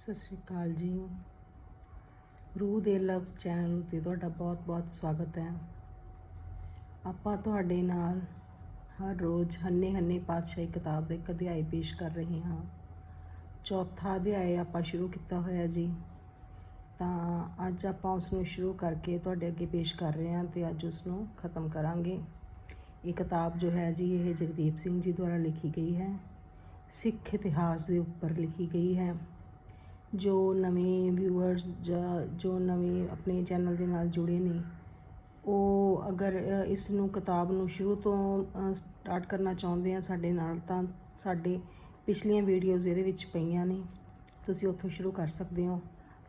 ਸਤਿ ਸ਼੍ਰੀ ਅਕਾਲ ਜੀ। ਰੂਹ ਦੇ ਲਫ਼ਜ਼ ਚੈਨਲ ਤੇ ਤੁਹਾਡਾ ਬਹੁਤ-ਬਹੁਤ ਸਵਾਗਤ ਹੈ। ਆਪਾਂ ਤੁਹਾਡੇ ਨਾਲ ਹਰ ਰੋਜ਼ ਹੰਨੇ ਹੰਨੇ ਪਾਤਸ਼ਾਹੀ ਕਿਤਾਬ ਦਾ ਇੱਕ ਅਧਿਆਇ ਪੇਸ਼ ਕਰ ਰਹੇ ਹਾਂ। ਚੌਥਾ ਅਧਿਆਇ ਆਪਾਂ ਸ਼ੁਰੂ ਕੀਤਾ ਹੋਇਆ ਜੀ। ਤਾਂ ਅੱਜ ਆਪਾਂ ਉਸ ਨੂੰ ਸ਼ੁਰੂ ਕਰਕੇ ਤੁਹਾਡੇ ਅੱਗੇ ਪੇਸ਼ ਕਰ ਰਹੇ ਹਾਂ ਤੇ ਅੱਜ ਉਸ ਨੂੰ ਖਤਮ ਕਰਾਂਗੇ। ਇਹ ਕਿਤਾਬ ਜੋ ਹੈ ਜੀ, ਇਹ ਜਗਦੀਪ ਸਿੰਘ ਜੀ ਦੁਆਰਾ ਲਿਖੀ ਗਈ ਹੈ। ਸਿੱਖ ਇਤਿਹਾਸ ਦੇ ਉੱਪਰ ਲਿਖੀ ਗਈ ਹੈ। ਜੋ ਨਵੇਂ ਵਿਊਅਰਸ ਜਾਂ ਜੋ ਨਵੇਂ ਆਪਣੇ ਚੈਨਲ ਦੇ ਨਾਲ ਜੁੜੇ ਨੇ, ਉਹ ਅਗਰ ਇਸ ਨੂੰ ਕਿਤਾਬ ਨੂੰ ਸ਼ੁਰੂ ਤੋਂ ਸਟਾਰਟ ਕਰਨਾ ਚਾਹੁੰਦੇ ਆ ਸਾਡੇ ਨਾਲ, ਤਾਂ ਸਾਡੇ ਪਿਛਲੀਆਂ ਵੀਡੀਓਜ਼ ਇਹਦੇ ਵਿੱਚ ਪਈਆਂ ਨੇ। ਤੁਸੀਂ ਉੱਥੋਂ ਸ਼ੁਰੂ ਕਰ ਸਕਦੇ ਹੋ।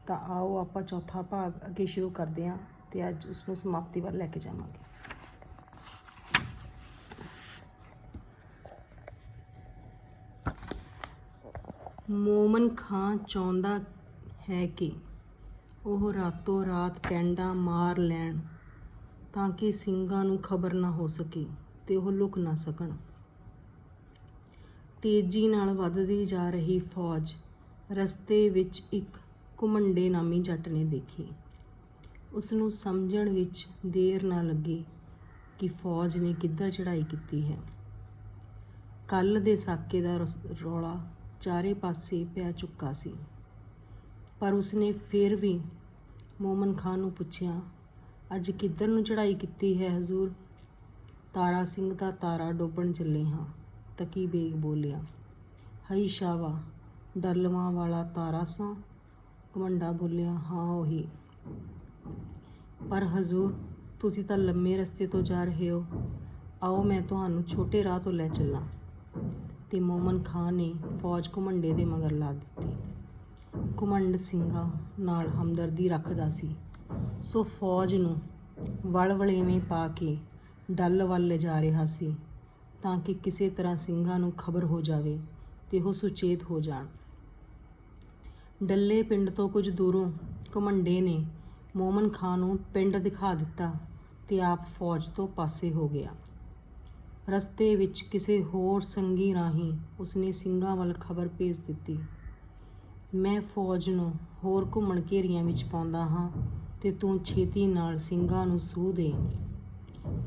ਤਾਂ ਆਓ ਆਪਾਂ ਚੌਥਾ ਭਾਗ ਅੱਗੇ ਸ਼ੁਰੂ ਕਰਦੇ ਹਾਂ ਤੇ ਅੱਜ ਉਸ ਨੂੰ ਸਮਾਪਤੀ ਵੱਲ ਲੈ ਕੇ ਜਾਵਾਂਗੇ। ਮੋਮਨ ਖਾਂ ਚਾਹੁੰਦਾ ਹੈ ਕਿ ਉਹ ਰਾਤੋਂ ਰਾਤ ਪੈਂਡਾ ਮਾਰ ਲੈਣ ਤਾਂ ਕਿ ਸਿੰਘਾਂ ਨੂੰ ਖਬਰ ਨਾ ਹੋ ਸਕੇ ਤੇ ਉਹ ਲੁਕ ਨਾ ਸਕਣ। ਤੇਜ਼ੀ ਨਾਲ ਵੱਧਦੀ ਜਾ ਰਹੀ ਫੌਜ ਰਸਤੇ ਵਿੱਚ ਇੱਕ ਘੁਮੰਡੇ ਨਾਮੀ ਜੱਟ ਨੇ ਦੇਖੀ। ਉਸ ਨੂੰ ਸਮਝਣ ਵਿੱਚ ਦੇਰ ਨਾ ਲੱਗੀ ਕਿ ਫੌਜ ਨੇ ਕਿੱਧਰ ਚੜ੍ਹਾਈ ਕੀਤੀ ਹੈ। ਕੱਲ ਦੇ ਸਾਕੇ ਦਾ ਰਸ- ਰੌਲਾ ਚਾਰੇ ਪਾਸੇ ਪੈ ਚੁੱਕਾ ਸੀ। ਪਰ ਉਸਨੇ ਫਿਰ ਵੀ ਮੋਮਨ ਖਾਨ ਨੂੰ ਪੁੱਛਿਆ, ਅੱਜ ਕਿੱਧਰ ਨੂੰ ਚੜ੍ਹਾਈ ਕੀਤੀ ਹੈ ਹਜ਼ੂਰ? ਤਾਰਾ ਸਿੰਘ ਦਾ ਤਾਰਾ ਡੋਬਣ ਚੱਲੇ ਹਾਂ। ਤਕੀ ਬੇਗ ਬੋਲਿਆ, ਹਈ ਸ਼ਾਵਾ, ਡੱਲਵਾਂ ਵਾਲਾ ਤਾਰਾ ਸਾਂ? ਕਮੰਡਾ ਬੋਲਿਆ, ਹਾਂ, ਉਹੀ। ਪਰ ਹਜ਼ੂਰ, ਤੁਸੀਂ ਤਾਂ ਲੰਮੇ ਰਸਤੇ ਤੋਂ ਜਾ ਰਹੇ ਹੋ। ਆਓ, ਮੈਂ ਤੁਹਾਨੂੰ ਛੋਟੇ ਰਾਹ ਤੋਂ ਲੈ ਚੱਲਾਂ। ਤੇ ਮੋਮਨ ਖਾਨ ਨੇ ਫੌਜ ਘੁਮੰਡੇ ਦੇ ਮਗਰ ਲਾ ਦਿੱਤੀ। ਘੁਮੰਡ ਸਿੰਘਾਂ ਨਾਲ ਹਮਦਰਦੀ ਰੱਖਦਾ ਸੀ। ਸੋ ਫੌਜ ਨੂੰ ਵਲਵਲੇਵੇਂ ਪਾ ਕੇ ਡੱਲ ਵੱਲ ਲਿਜਾ ਰਿਹਾ ਸੀ ਤਾਂ ਕਿ ਕਿਸੇ ਤਰ੍ਹਾਂ ਸਿੰਘਾਂ ਨੂੰ ਖਬਰ ਹੋ ਜਾਵੇ ਤੇ ਉਹ ਸੁਚੇਤ ਹੋ ਜਾਣ। ਡੱਲੇ ਪਿੰਡ ਤੋਂ ਕੁਝ ਦੂਰੋਂ ਘੁਮੰਡੇ ਨੇ ਮੋਮਨ ਖਾਨ ਨੂੰ ਪਿੰਡ ਦਿਖਾ ਦਿੱਤਾ ਤੇ ਆਪ ਫੌਜ ਤੋਂ ਪਾਸੇ ਹੋ ਗਿਆ। ਰਸਤੇ ਵਿੱਚ ਕਿਸੇ ਹੋਰ ਸੰਗੀ ਰਾਹੀਂ ਉਸਨੇ ਸਿੰਘਾਂ ਵੱਲ ਖਬਰ ਭੇਜ ਦਿੱਤੀ। ਮੈਂ ਫੌਜ ਨੂੰ ਹੋਰ ਘੁੰਮਣ ਘੇਰੀਆਂ ਵਿੱਚ ਪਾਉਂਦਾ ਹਾਂ ਤੇ ਤੂੰ ਛੇਤੀ ਨਾਲ ਸਿੰਘਾਂ ਨੂੰ ਸੂਹ ਦੇ।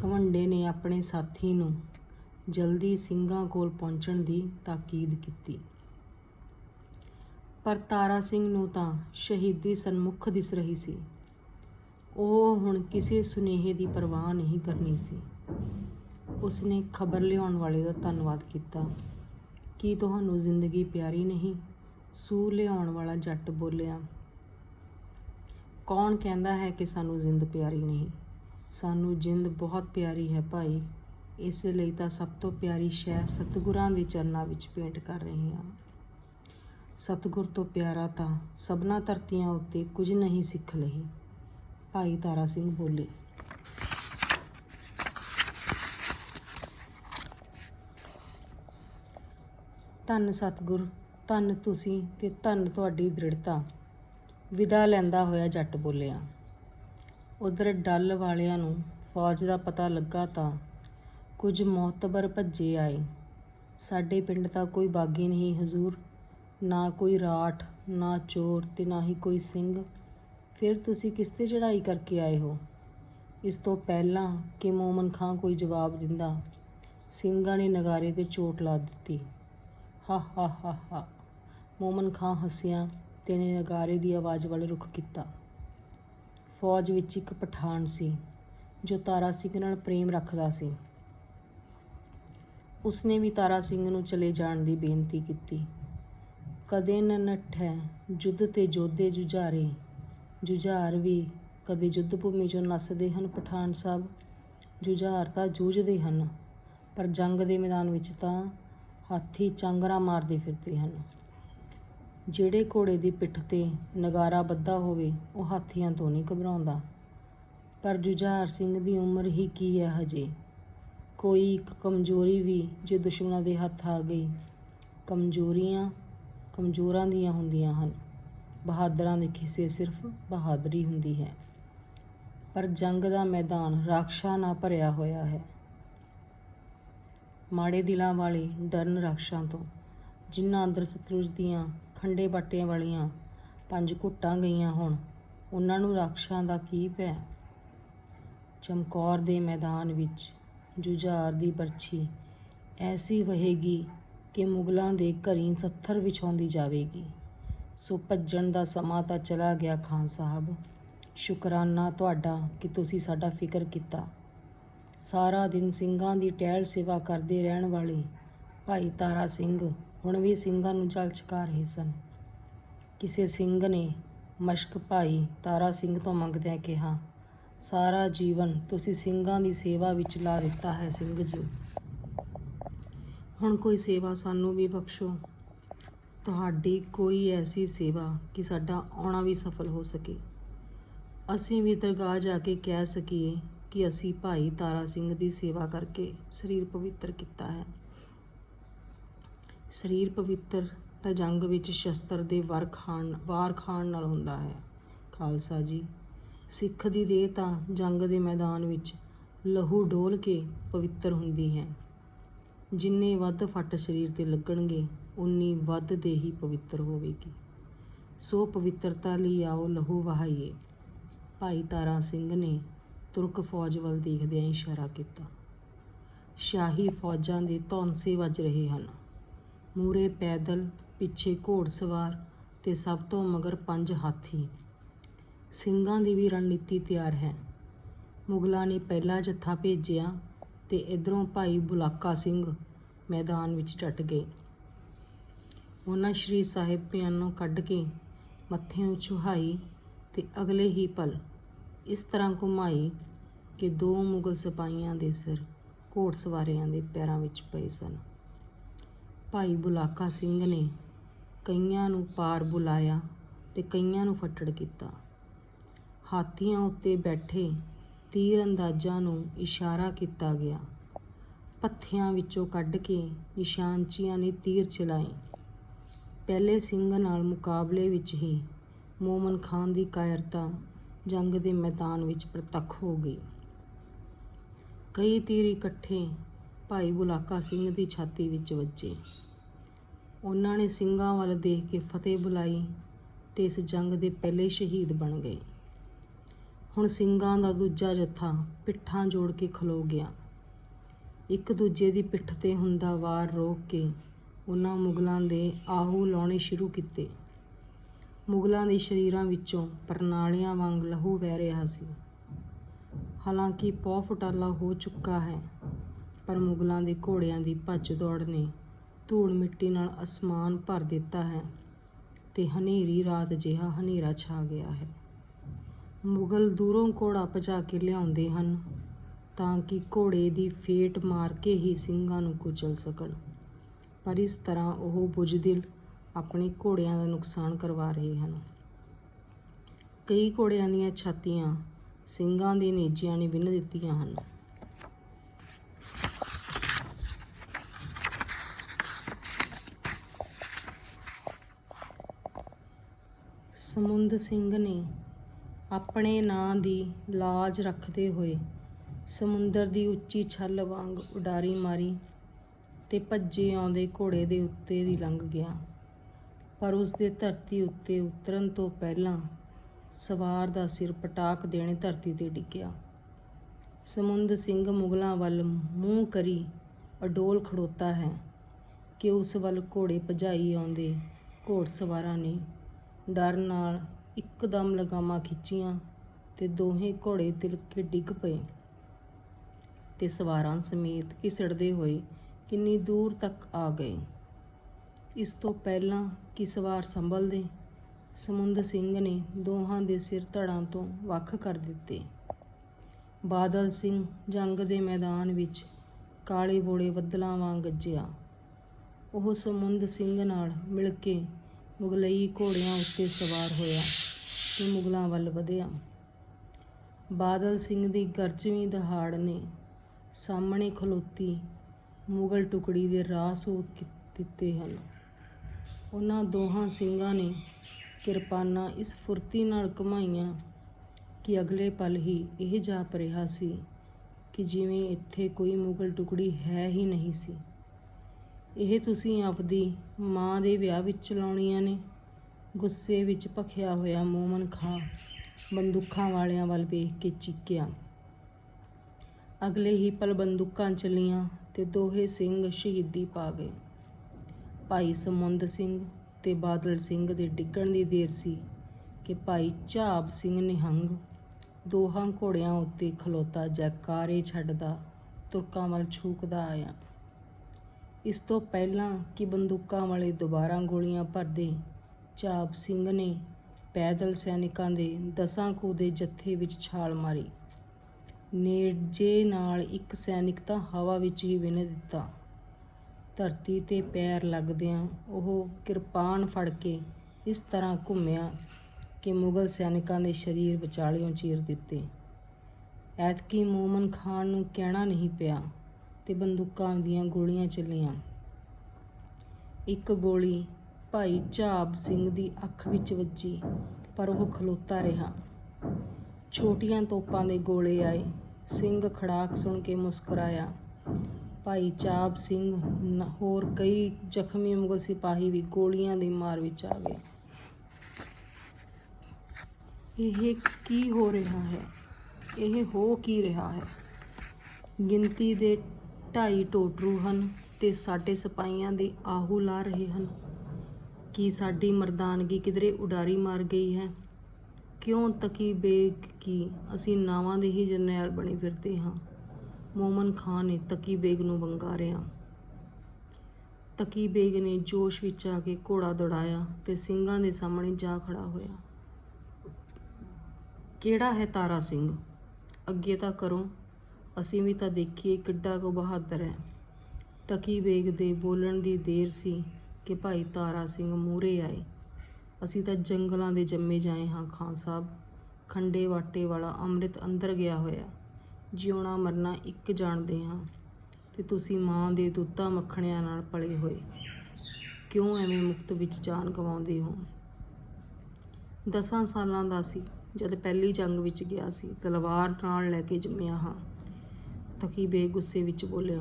ਕਮੰਡੇ ਨੇ ਆਪਣੇ ਸਾਥੀ ਨੂੰ ਜਲਦੀ ਸਿੰਘਾਂ ਕੋਲ ਪਹੁੰਚਣ ਦੀ ਤਾਕੀਦ ਕੀਤੀ। ਪਰ ਤਾਰਾ ਸਿੰਘ ਨੂੰ ਤਾਂ ਸ਼ਹੀਦੀ ਸਨਮੁਖ ਦਿਸ ਰਹੀ ਸੀ। ਉਹ ਹੁਣ ਕਿਸੇ ਸੁਨੇਹੇ ਦੀ ਪਰਵਾਹ ਨਹੀਂ ਕਰਨੀ ਸੀ। ਉਸਨੇ ਖਬਰ ਲਿਆਉਣ ਵਾਲੇ ਦਾ ਧੰਨਵਾਦ ਕੀਤਾ। ਕੀ ਤੁਹਾਨੂੰ ਜ਼ਿੰਦਗੀ ਪਿਆਰੀ ਨਹੀਂ? ਸੂ ਲਿਆਉਣ ਵਾਲਾ ਜੱਟ ਬੋਲਿਆ, ਕੌਣ ਕਹਿੰਦਾ ਹੈ ਕਿ ਸਾਨੂੰ ਜ਼ਿੰਦ ਪਿਆਰੀ ਨਹੀਂ? ਸਾਨੂੰ ਜਿੰਦ ਬਹੁਤ ਪਿਆਰੀ ਹੈ ਭਾਈ। ਇਸ ਲਈ ਤਾਂ ਸਭ ਤੋਂ ਪਿਆਰੀ ਸ਼ੈ ਸਤਿਗੁਰਾਂ ਦੇ ਚਰਨਾਂ ਵਿੱਚ ਭੇਂਟ ਕਰ ਰਹੇ ਹਾਂ। ਸਤਿਗੁਰ ਤੋਂ ਪਿਆਰਾ ਤਾਂ ਸਭਨਾ ਧਰਤੀਆਂ ਉੱਤੇ ਕੁਝ ਨਹੀਂ ਸਿੱਖ ਲਈ। ਭਾਈ ਤਾਰਾ ਸਿੰਘ ਬੋਲੇ ਧੰਨ ਸਤਿਗੁਰ, ਧੰਨ ਤੁਸੀਂ ਤੇ ਧੰਨ ਤੁਹਾਡੀ ਦ੍ਰਿੜਤਾ। ਵਿਦਾ ਲੈਂਦਾ ਹੋਇਆ ਜੱਟ ਬੋਲਿਆ, ਉਧਰ ਡੱਲ ਵਾਲਿਆਂ ਨੂੰ ਫੌਜ ਦਾ ਪਤਾ ਲੱਗਾ ਤਾਂ ਕੁਝ ਮੋਹਤਬਰ ਭੱਜੇ ਆਏ। ਸਾਡੇ ਪਿੰਡ ਤਾਂ ਕੋਈ ਬਾਗੀ ਨਹੀਂ ਹਜ਼ੂਰ, ਨਾ ਕੋਈ ਰਾਠ, ਨਾ ਚੋਰ ਤੇ ਨਾ ਹੀ ਕੋਈ ਸਿੰਘ। ਫਿਰ ਤੁਸੀਂ ਕਿਸ ਤੇ ਚੜ੍ਹਾਈ ਕਰਕੇ ਆਏ ਹੋ? ਇਸ ਤੋਂ ਪਹਿਲਾਂ ਕਿ ਮੋਮਨ ਖਾਂ ਕੋਈ ਜਵਾਬ ਦਿੰਦਾ? ਸਿੰਘਾਂ ਨੇ ਨਗਾਰੇ ਤੇ ਚੋਟ ਲਾ ਦਿੱਤੀ। ਹਾ ਹਾ ਹਾ ਹਾ। ਮੋਮਨ ਖਾਂ ਹੱਸਿਆ ਤੇ ਨੇ ਨਗਾਰੇ ਦੀ ਆਵਾਜ਼ ਵੱਲ ਰੁਖ ਕੀਤਾ। ਫੌਜ ਵਿੱਚ ਇੱਕ ਪਠਾਨ ਸੀ, ਜੋ ਤਾਰਾ ਸਿੰਘ ਨਾਲ ਪ੍ਰੇਮ ਰੱਖਦਾ ਸੀ। ਉਸਨੇ ਵੀ ਤਾਰਾ ਸਿੰਘ ਨੂੰ ਚਲੇ ਜਾਣ ਦੀ ਬੇਨਤੀ ਕੀਤੀ। ਕਦੇ ਨ ਨੱਠੈ ਜੁੱਧ ਤੇ ਜੋਧੇ ਜੁਝਾਰੇ, ਜੁਝਾਰ ਵੀ ਕਦੇ ਯੁੱਧ ਭੂਮੀ ਚੋਂ ਨੱਸਦੇ ਹਨ। ਪਠਾਨ ਸਾਹਿਬ ਜੁਝਾਰ ਤਾਂ ਜੂਝਦੇ ਹਨ, ਪਰ ਜੰਗ ਦੇ ਮੈਦਾਨ ਵਿੱਚ ਤਾਂ ਹਾਥੀ ਚਾਂਗਰਾ ਮਾਰਦੇ ਫਿਰਦੇ ਹਨ। ਜਿਹੜੇ ਘੋੜੇ ਦੀ ਪਿੱਠ ਤੇ ਨਗਾਰਾ ਬੱਧਾ ਹੋਵੇ, ਉਹ ਹਾਥੀਆਂ ਤੋਂ ਨਹੀਂ ਘਬਰਾਉਂਦਾ। ਪਰ ਜੁਝਾਰ ਸਿੰਘ ਦੀ ਉਮਰ ਹੀ ਕੀ ਹੈ ਹਜੇ? ਕੋਈ ਇੱਕ ਕਮਜ਼ੋਰੀ ਵੀ ਜੇ ਦੁਸ਼ਮਣਾਂ ਦੇ ਹੱਥ ਆ ਗਈ, ਕਮਜ਼ੋਰੀਆਂ ਕਮਜ਼ੋਰਾਂ ਦੀਆਂ ਹੁੰਦੀਆਂ ਹਨ। ਬਹਾਦਰਾਂ ਦੇ ਖਿਸੇ ਸਿਰਫ ਬਹਾਦਰੀ ਹੁੰਦੀ ਹੈ। ਪਰ ਜੰਗ ਦਾ ਮੈਦਾਨ ਰਾਖਸ਼ਾਂ ਨਾਲ ਭਰਿਆ ਹੋਇਆ ਹੈ। ਮਾੜੇ ਦਿਲਾਂ ਵਾਲੇ ਡਰਨ ਰਾਖਸ਼ਾਂ ਤੋਂ ਜਿਨ੍ਹਾਂ ਅੰਦਰ ਸਤਲੁਜ ਦੀਆਂ ਖੰਡੇ ਬਾਟਿਆਂ ਵਾਲੀਆਂ ਪੰਜ ਘੁੱਟਾਂ ਗਈਆਂ ਹੁਣ, ਉਹਨਾਂ ਨੂੰ ਰਾਖਸ਼ਾਂ ਦਾ ਕੀ ਭੈ? ਚਮਕੌਰ ਦੇ ਮੈਦਾਨ ਵਿੱਚ ਜੁਝਾਰ ਦੀ ਬਰਛੀ ਐਸੀ ਵਹੇਗੀ ਕਿ ਮੁਗਲਾਂ ਦੇ ਘਰੀਂ ਸੱਥਰ ਵਿਛਾਉਂਦੀ ਜਾਵੇਗੀ। ਸੋ ਭੱਜਣ ਦਾ ਸਮਾਂ ਤਾਂ ਚਲਾ ਗਿਆ ਖਾਨ ਸਾਹਿਬ। ਸ਼ੁਕਰਾਨਾ ਤੁਹਾਡਾ ਕਿ ਤੁਸੀਂ ਸਾਡਾ ਫਿਕਰ ਕੀਤਾ। ਸਾਰਾ ਦਿਨ ਸਿੰਘਾਂ ਦੀ ਟਹਿਲ ਸੇਵਾ ਕਰਦੇ ਰਹਿਣ ਵਾਲੇ ਭਾਈ ਤਾਰਾ ਸਿੰਘ ਹੁਣ ਵੀ ਸਿੰਘਾਂ ਨੂੰ ਜਲ ਚਕਾ ਰਹੇ ਸਨ। ਕਿਸੇ ਸਿੰਘ ਨੇ ਮਸ਼ਕ ਭਾਈ ਤਾਰਾ ਸਿੰਘ ਤੋਂ ਮੰਗਦਿਆਂ ਕਿਹਾ, ਸਾਰਾ ਜੀਵਨ ਤੁਸੀਂ ਸਿੰਘਾਂ ਦੀ ਸੇਵਾ ਵਿੱਚ ਲਾ ਦਿੱਤਾ ਹੈ ਸਿੰਘ ਜੀ। ਹੁਣ ਕੋਈ ਸੇਵਾ ਸਾਨੂੰ ਵੀ ਬਖਸ਼ੋ। ਤੁਹਾਡੀ ਕੋਈ ਐਸੀ ਸੇਵਾ ਕਿ ਸਾਡਾ ਆਉਣਾ ਵੀ ਸਫਲ ਹੋ ਸਕੇ। ਅਸੀਂ ਵੀ ਦਰਗਾਹ ਜਾ ਕੇ ਕਹਿ ਸਕੀਏ ਕਿ ਅਸੀਂ ਭਾਈ ਤਾਰਾ ਸਿੰਘ ਦੀ ਸੇਵਾ ਕਰਕੇ ਸਰੀਰ ਪਵਿੱਤਰ ਕੀਤਾ ਹੈ। ਸਰੀਰ ਪਵਿੱਤਰ ਤਾਂ ਜੰਗ ਵਿੱਚ ਸ਼ਸਤਰ ਦੇ ਵਾਰ ਖਾਣ ਵਾਰ ਖਾਣ ਨਾਲ ਹੁੰਦਾ ਹੈ। ਖਾਲਸਾ ਜੀ, ਸਿੱਖ ਦੀ ਦੇਹ ਤਾਂ ਜੰਗ ਦੇ ਮੈਦਾਨ ਵਿੱਚ ਲਹੂ ਡੋਲ ਕੇ ਪਵਿੱਤਰ ਹੁੰਦੀ ਹੈ। ਜਿੰਨੇ ਵੱਧ ਫੱਟ ਸਰੀਰ ਤੇ ਲੱਗਣਗੇ, ਉਨੀ ਵੱਧ ਦੇਹੀ ਪਵਿੱਤਰ ਹੋਵੇਗੀ। ਸੋ ਪਵਿੱਤਰਤਾ ਲਈ ਆਓ ਲਹੂ ਵਹਾਈਏ। ਭਾਈ ਤਾਰਾ ਸਿੰਘ ਨੇ ਤੁਰਕ ਫੌਜ ਵੱਲ ਦੇਖਦਿਆਂ ਇਸ਼ਾਰਾ ਕੀਤਾ। ਸ਼ਾਹੀ ਫੌਜਾਂ ਦੇ ਧੌਂਸੇ ਵੱਜ ਰਹੇ ਹਨ। ਮੂਰੇ ਪੈਦਲ, ਪਿੱਛੇ ਘੋੜਸਵਾਰ ਤੇ ਸਭ ਤੋਂ ਮਗਰ ਪੰਜ ਹਾਥੀ। ਸਿੰਘਾਂ ਦੀ ਵੀ ਰਣਨੀਤੀ ਤਿਆਰ ਹੈ। ਮੁਗਲਾਂ ਨੇ ਪਹਿਲਾ ਜੱਥਾ ਭੇਜਿਆ ਤੇ ਇਧਰੋਂ ਭਾਈ ਬੁਲਾਕਾ ਸਿੰਘ ਮੈਦਾਨ ਵਿੱਚ ਟੱਟ ਗਏ। ਉਹਨਾਂ ਸ਼੍ਰੀ ਸਾਹਿਬ ਪਿਆਨੋ ਕੱਢ ਕੇ ਮੱਥੇ ਨੂੰ ਛੁਹਾਈ ਤੇ ਅਗਲੇ ਹੀ ਪਲ ਇਸ ਤਰ੍ਹਾਂ ਘੁਮਾਈ ਕਿ ਦੋ ਮੁਗਲ ਸਿਪਾਹੀਆਂ ਦੇ ਸਿਰ ਘੋੜ ਸਵਾਰਿਆਂ ਦੇ ਪੈਰਾਂ ਵਿੱਚ ਪਏ ਸਨ। ਭਾਈ ਬੁਲਾਕਾ ਸਿੰਘ ਨੇ ਕਈਆਂ ਨੂੰ ਪਾਰ ਬੁਲਾਇਆ ਤੇ ਕਈਆਂ ਨੂੰ ਫੱਟੜ ਕੀਤਾ। ਹਾਥੀਆਂ ਉੱਤੇ ਬੈਠੇ ਤੀਰ ਅੰਦਾਜ਼ਾਂ ਨੂੰ ਇਸ਼ਾਰਾ ਕੀਤਾ ਗਿਆ। ਪੱਥਿਆਂ ਵਿੱਚੋਂ ਕੱਢ ਕੇ ਨਿਸ਼ਾਨਚੀਆਂ ਨੇ ਤੀਰ ਚਲਾਏ। ਪਹਿਲੇ ਸਿੰਘ ਨਾਲ ਮੁਕਾਬਲੇ ਵਿੱਚ ਹੀ ਮੋਮਨ ਖਾਨ ਦੀ ਕਾਇਰਤਾ ਜੰਗ ਦੇ ਮੈਦਾਨ ਵਿੱਚ ਪ੍ਰਤੱਖ ਹੋ ਗਈ। ਕਈ ਤੀਰ ਇਕੱਠੇ ਭਾਈ ਬੁਲਾਕਾ ਸਿੰਘ ਦੀ ਛਾਤੀ ਵਿੱਚ ਵੱਜੇ। ਉਹਨਾਂ ਨੇ ਸਿੰਘਾਂ ਵੱਲ ਦੇਖ ਕੇ ਫਤਿਹ ਬੁਲਾਈ ਤੇ ਇਸ ਜੰਗ ਦੇ ਪਹਿਲੇ ਸ਼ਹੀਦ ਬਣ ਗਏ। ਹੁਣ ਸਿੰਘਾਂ ਦਾ ਦੂਜਾ ਜੱਥਾ ਪਿੱਠਾਂ ਜੋੜ ਕੇ ਖਲੋ ਗਿਆ। ਇੱਕ ਦੂਜੇ ਦੀ ਪਿੱਠ ਤੇ ਹੁੰਦਾ ਵਾਰ ਰੋਕ ਕੇ ਉਹਨਾਂ ਮੁਗਲਾਂ ਦੇ ਆਹੂ ਲਾਉਣੇ ਸ਼ੁਰੂ ਕੀਤੇ। ਮੁਗਲਾਂ ਦੇ ਸ਼ਰੀਰਾਂ ਵਿੱਚੋਂ ਪ੍ਰਣਾਲੀਆਂ ਵਾਂਗ ਲਹੂ ਵਹਿ ਰਿਹਾ ਸੀ। ਹਾਲਾਂਕਿ ਪੌ ਫਟਾਲਾ ਹੋ ਚੁੱਕਾ ਹੈ, ਪਰ ਮੁਗਲਾਂ ਦੇ ਘੋੜਿਆਂ ਦੀ ਭੱਜ ਦੌੜ ਨੇ ਧੂੜ ਮਿੱਟੀ ਨਾਲ ਅਸਮਾਨ ਭਰ ਦਿੱਤਾ ਹੈ ਤੇ ਹਨੇਰੀ ਰਾਤ ਜਿਹਾ ਹਨੇਰਾ ਛਾ ਗਿਆ ਹੈ। ਮੁਗਲ ਦੂਰੋਂ ਘੋੜਾ ਭਜਾ ਕੇ ਲਿਆਉਂਦੇ ਹਨ ਤਾਂ ਕਿ ਘੋੜੇ ਦੀ ਫੇਟ ਮਾਰ ਕੇ ਹੀ ਸਿੰਘਾਂ ਨੂੰ ਕੁਚਲ ਸਕਣ। ਪਰ ਇਸ ਤਰ੍ਹਾਂ ਉਹ ਬੁਝਦਿਲ ਆਪਣੇ ਘੋੜਿਆਂ ਦਾ ਨੁਕਸਾਨ ਕਰਵਾ ਰਹੇ ਹਨ। ਕਈ ਘੋੜਿਆਂ ਦੀਆਂ ਛਾਤੀਆਂ ਸਿੰਘਾਂ ਦੇ ਨੇਜਿਆਂ ਨੇ ਬਿੰਨ ਦਿੱਤੀਆਂ ਹਨ। ਸਮੁੰਦ ਸਿੰਘ ਨੇ ਆਪਣੇ ਨਾਂ ਦੀ ਲਾਜ ਰੱਖਦੇ ਹੋਏ ਸਮੁੰਦਰ ਦੀ ਉੱਚੀ ਛੱਲ ਵਾਂਗ ਉਡਾਰੀ ਮਾਰੀ ਤੇ ਭੱਜੇ ਆਉਂਦੇ ਘੋੜੇ ਦੇ ਉੱਤੇ ਦੀ ਲੰਘ ਗਿਆ। ਪਰ ਉਸ ਦੇ ਧਰਤੀ ਉੱਤੇ ਉਤਰਨ ਤੋਂ ਪਹਿਲਾਂ ਸਵਾਰ ਦਾ ਸਿਰ ਪਟਾਕ ਦੇਣੇ ਧਰਤੀ ਤੇ ਡਿੱਗਿਆ। ਸਮੁੰਦ ਸਿੰਘ ਮੁਗਲਾਂ ਵੱਲ ਮੂੰਹ ਕਰੀ ਅਡੋਲ ਖੜੋਤਾ ਹੈ ਕਿ ਉਸ ਵੱਲ ਘੋੜੇ ਭਜਾਈ ਆਉਂਦੇ ਘੋੜਸਵਾਰਾਂ ਨੇ ਡਰ ਨਾਲ ਇੱਕਦਮ ਲਗਾਮਾਂ ਖਿੱਚੀਆਂ ਤੇ ਦੋਹੇ ਘੋੜੇ ਤਿਲਕ ਕੇ ਡਿੱਗ ਪਏ ਤੇ ਸਵਾਰਾਂ ਸਮੇਤ ਘਿਸੜਦੇ ਹੋਏ ਕਿੰਨੀ ਦੂਰ ਤੱਕ ਆ ਗਏ। ਇਸ ਤੋਂ ਪਹਿਲਾਂ ਕਿ ਸਵਾਰ ਸੰਭਲਦੇ ਸਮੁੰਦ ਸਿੰਘ ਨੇ ਦੋਹਾਂ ਦੇ ਸਿਰ ਧੜਾਂ ਤੋਂ ਵੱਖ ਕਰ ਦਿੱਤੇ। ਬਾਦਲ ਸਿੰਘ ਜੰਗ ਦੇ ਮੈਦਾਨ ਵਿੱਚ ਕਾਲੇ ਬੋੜੇ ਬੱਦਲਾਂ ਵਾਂਗ ਗੱਜਿਆ। ਉਹ ਸਮੁੰਦ ਸਿੰਘ ਨਾਲ ਮਿਲ ਕੇ ਮੁਗਲਈ ਘੋੜਿਆਂ ਉੱਤੇ ਸਵਾਰ ਹੋਇਆ ਤੇ ਮੁਗਲਾਂ ਵੱਲ ਵਧਿਆ। ਬਾਦਲ ਸਿੰਘ ਦੀ ਗਰਜਵੀਂ ਦਹਾੜ ਨੇ ਸਾਹਮਣੇ ਖਲੋਤੀ ਮੁਗਲ ਟੁਕੜੀ ਦੇ ਰਾਹ ਸੂਤ ਦਿੱਤੇ ਹਨ। ਉਹਨਾਂ ਦੋਹਾਂ ਸਿੰਘਾਂ ਨੇ ਕਿਰਪਾਨਾਂ ਇਸ ਫੁਰਤੀ ਨਾਲ ਘੁਮਾਈਆਂ ਕਿ ਅਗਲੇ ਪਲ ਹੀ ਇਹ ਜਾਪ ਰਿਹਾ ਸੀ ਕਿ ਜਿਵੇਂ ਇੱਥੇ ਕੋਈ ਮੁਗਲ ਟੁਕੜੀ ਹੈ ਹੀ ਨਹੀਂ ਸੀ। ਇਹ ਤੁਸੀਂ ਆਪਦੀ ਮਾਂ ਦੇ ਵਿਆਹ ਵਿੱਚ ਚਲਾਉਣੀਆਂ ਨੇ। ਗੁੱਸੇ ਵਿੱਚ ਭਖਿਆ ਹੋਇਆ ਮੋਮਨ ਖਾਂ ਬੰਦੂਕਾਂ ਵਾਲਿਆਂ ਵੱਲ ਵੇਖ ਕੇ ਚੀਕਿਆ। ਅਗਲੇ ਹੀ ਪਲ ਬੰਦੂਕਾਂ ਚੱਲੀਆਂ ਤੇ ਦੋਹੇ ਸਿੰਘ ਸ਼ਹੀਦੀ ਪਾ ਗਏ। ਭਾਈ ਸਮੁੰਦ ਸਿੰਘ ਤੇ ਬਾਦਲ ਸਿੰਘ ਦੇ ਡਿੱਗਣ ਦੀ ਦੇਰ ਸੀ ਕਿ ਭਾਈ ਝਾਬ ਸਿੰਘ ਨਿਹੰਗ ਦੋਹਾਂ ਘੋੜਿਆਂ ਉੱਤੇ ਖਲੋਤਾ ਜੈਕਾਰੇ ਛੱਡਦਾ, ਤੁਰਕਾਂ ਵੱਲ ਛੂਕਦਾ ਆਇਆ। ਇਸ ਤੋਂ ਪਹਿਲਾਂ ਕਿ ਬੰਦੂਕਾਂ ਵਾਲੇ ਦੁਬਾਰਾ ਗੋਲੀਆਂ ਭਰਦੇ, ਝਾਬ ਸਿੰਘ ਨੇ ਪੈਦਲ ਸੈਨਿਕਾਂ ਦੇ ਦਸਾਂ ਕੁ ਦੇ ਜੱਥੇ ਵਿੱਚ ਛਾਲ ਮਾਰੀ। ਨੇਜੇ ਨਾਲ ਇੱਕ ਸੈਨਿਕ ਤਾਂ ਹਵਾ ਵਿੱਚ ਹੀ ਵਿੰਨ ਦਿੱਤਾ। ਧਰਤੀ ਤੇ ਪੈਰ ਲੱਗਦਿਆਂ ਉਹ ਕਿਰਪਾਨ ਫੜ ਕੇ ਇਸ ਤਰ੍ਹਾਂ ਘੁੰਮਿਆ ਕਿ ਮੁਗਲ ਸੈਨਿਕਾਂ ਦੇ ਸਰੀਰ ਵਿਚਾਲਿਓਂ ਚੀਰ ਦਿੱਤੇ। ਐਤਕੀ ਮੋਮਨ ਖਾਨ ਨੂੰ ਕਹਿਣਾ ਨਹੀਂ ਪਿਆ ਤੇ ਬੰਦੂਕਾਂ ਦੀਆਂ ਗੋਲੀਆਂ ਚੱਲੀਆਂ। ਇੱਕ ਗੋਲੀ ਭਾਈ ਝਾਬ ਸਿੰਘ ਦੀ ਅੱਖ ਵਿੱਚ ਵੱਜੀ, ਪਰ ਉਹ ਖਲੋਤਾ ਰਿਹਾ। ਛੋਟੀਆਂ ਤੋਪਾਂ ਦੇ ਗੋਲੇ ਆਏ। ਸਿੰਘ ਖੜਾਕ ਸੁਣ ਕੇ ਮੁਸਕਰਾਇਆ। ਭਾਈ ਚਾਪ ਸਿੰਘ ਨ- ਹੋਰ ਕਈ ਜ਼ਖਮੀ ਮੁਗਲ ਸਿਪਾਹੀ ਵੀ ਗੋਲੀਆਂ ਦੀ ਮਾਰ ਵਿੱਚ ਆ ਗਏ। ਇਹ ਕੀ ਹੋ ਰਿਹਾ ਹੈ? ਇਹ ਹੋ ਕੀ ਰਿਹਾ ਹੈ? ਗਿਣਤੀ ਦੇ ਢਾਈ ਟੋਟਰੂ ਹਨ ਤੇ ਸਾਡੇ ਸਿਪਾਹੀਆਂ ਦੇ ਆਹੂ ਲਾ ਰਹੇ ਹਨ। ਕੀ ਸਾਡੀ ਮਰਦਾਨਗੀ ਕਿਧਰੇ ਉਡਾਰੀ ਮਾਰ ਗਈ ਹੈ? ਕਿਉਂ ਤਕੀ ਬੇਕ ਕੀ? ਅਸੀਂ ਨਾਵਾਂ ਦੇ ਹੀ ਜਰਨੈਲ ਬਣੇ ਫਿਰਦੇ ਹਾਂ। ਮੋਮਨ ਖਾਨ ਨੇ ਤਕੀ ਬੇਗ ਨੂੰ ਵੰਗਾਰਿਆ। ਤਕੀ ਬੇਗ ਨੇ ਜੋਸ਼ ਵਿੱਚ ਆ ਕੇ ਘੋੜਾ ਦੌੜਾਇਆ ਤੇ ਸਿੰਘਾਂ ਦੇ ਸਾਹਮਣੇ ਜਾ ਖੜਾ ਹੋਇਆ। ਕਿਹੜਾ ਹੈ ਤਾਰਾ ਸਿੰਘ? ਅੱਗੇ ਤਾਂ ਕਰੋ। ਅਸੀਂ ਵੀ ਤਾਂ ਦੇਖੀਏ ਕਿੱਡਾ ਕੋ ਬਹਾਦਰ ਹੈ। ਤਕੀ ਬੇਗ ਦੇ ਬੋਲਣ ਦੀ ਦੇਰ ਸੀ ਕਿ ਭਾਈ ਤਾਰਾ ਸਿੰਘ ਮੂਹਰੇ ਆਏ। ਅਸੀਂ ਤਾਂ ਜੰਗਲਾਂ ਦੇ ਜੰਮੇ ਜਾਏ ਹਾਂ ਖਾਨ ਸਾਹਿਬ। ਖੰਡੇ ਵਾਟੇ ਵਾਲਾ ਅੰਮ੍ਰਿਤ ਅੰਦਰ ਗਿਆ ਹੋਇਆ। ਜਿਉਣਾ ਮਰਨਾ ਇੱਕ ਜਾਣਦੇ ਹਾਂ ਤੇ ਤੁਸੀਂ ਮਾਂ ਦੇ ਦੁੱਧਾਂ ਮੱਖਣਿਆਂ ਨਾਲ ਪਲੇ ਹੋਏ। ਕਿਉਂ ਐਵੇਂ ਮੁਕਤ ਵਿੱਚ ਜਾਨ ਗਵਾਉਂਦੇ ਹੋ? ਦਸਾਂ ਸਾਲਾਂ ਦਾ ਸੀ, ਜਦ ਪਹਿਲੀ ਜੰਗ ਵਿੱਚ ਗਿਆ ਸੀ, ਤਲਵਾਰ ਨਾਲ ਲੈ ਕੇ ਜੰਮਿਆ ਹਾਂ ਤਕੀ ਬੇ ਗੁੱਸੇ ਵਿੱਚ ਬੋਲਿਆ,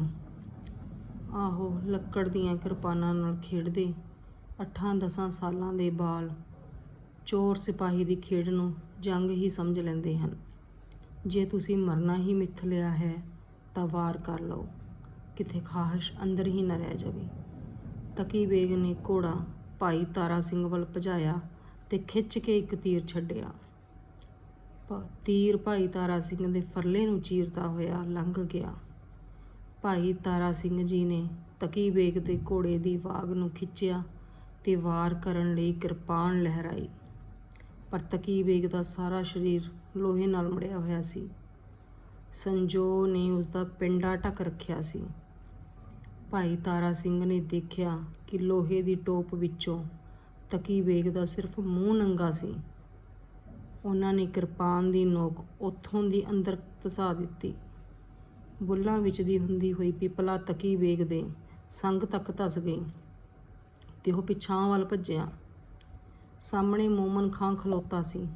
ਆਹੋ, ਲੱਕੜ ਦੀਆਂ ਕਿਰਪਾਨਾਂ ਨਾਲ ਖੇਡਦੇ, ਅੱਠਾਂ ਦਸਾਂ ਸਾਲਾਂ ਦੇ ਬਾਲ, ਚੋਰ ਸਿਪਾਹੀ ਦੀ ਖੇਡ ਨੂੰ ਜੰਗ ਹੀ ਸਮਝ ਲੈਂਦੇ ਹਨ। ਜੇ ਤੁਸੀਂ ਮਰਨਾ ਹੀ ਮਿੱਥ ਲਿਆ ਹੈ, ਤਾਂ ਵਾਰ ਕਰ ਲਓ। ਕਿਤੇ ਖਾਹਿਸ਼ ਅੰਦਰ ਹੀ ਨਾ ਰਹਿ ਜਾਵੇ। ਤਕੀ ਬੇਗ ਨੇ ਘੋੜਾ ਭਾਈ ਤਾਰਾ ਸਿੰਘ ਵੱਲ ਭਜਾਇਆ ਤੇ ਖਿੱਚ ਕੇ ਇੱਕ ਤੀਰ ਛੱਡਿਆ। ਪ- ਤੀਰ ਭਾਈ ਤਾਰਾ ਸਿੰਘ ਦੇ ਫਰਲੇ ਨੂੰ ਚੀਰਦਾ ਹੋਇਆ ਲੰਘ ਗਿਆ। ਭਾਈ ਤਾਰਾ ਸਿੰਘ ਜੀ ਨੇ ਤਕੀ ਬੇਗ ਦੇ ਘੋੜੇ ਦੀ ਵਾਗ ਨੂੰ ਖਿੱਚਿਆ ਤੇ ਵਾਰ ਕਰਨ ਲਈ ਕਿਰਪਾਨ ਲਹਿਰਾਈ। ਪਰ ਤਕੀ ਬੇਗ ਦਾ ਸਾਰਾ ਸਰੀਰ ਲੋਹੇ ਨਾਲ ਮੜਿਆ ਹੋਇਆ ਸੀ। ਸੰਜੋ ਨੇ ਉਸ ਦਾ ਪਿੰਡਾ ਢੱਕ ਰੱਖਿਆ ਸੀ। ਭਾਈ ਤਾਰਾ ਸਿੰਘ ਨੇ ਦੇਖਿਆ ਕਿ ਲੋਹੇ ਦੀ ਟੋਪ ਵਿੱਚੋਂ ਤਕੀ ਬੇਗ ਦਾ ਸਿਰਫ ਮੂੰਹ ਨੰਗਾ ਸੀ। ਉਹਨਾਂ ਨੇ ਕਿਰਪਾਨ ਦੀ ਨੋਕ ਉੱਥੋਂ ਦੀ ਅੰਦਰ ਧਸਾ ਦਿੱਤੀ। ਬੁੱਲਾਂ ਵਿੱਚ ਦੀ ਹੁੰਦੀ ਹੋਈ ਪਿਪਲਾ ਤਕੀ ਬੇਗ ਦੇ ਸੰਗ ਤੱਕ ਧਸ ਗਈ ਤੇ ਉਹ ਪਿਛਾਂ ਵੱਲ ਭੱਜਿਆ। ਸਾਹਮਣੇ ਮੋਮਨ ਖਾਂ ਖਲੋਤਾ ਸੀ।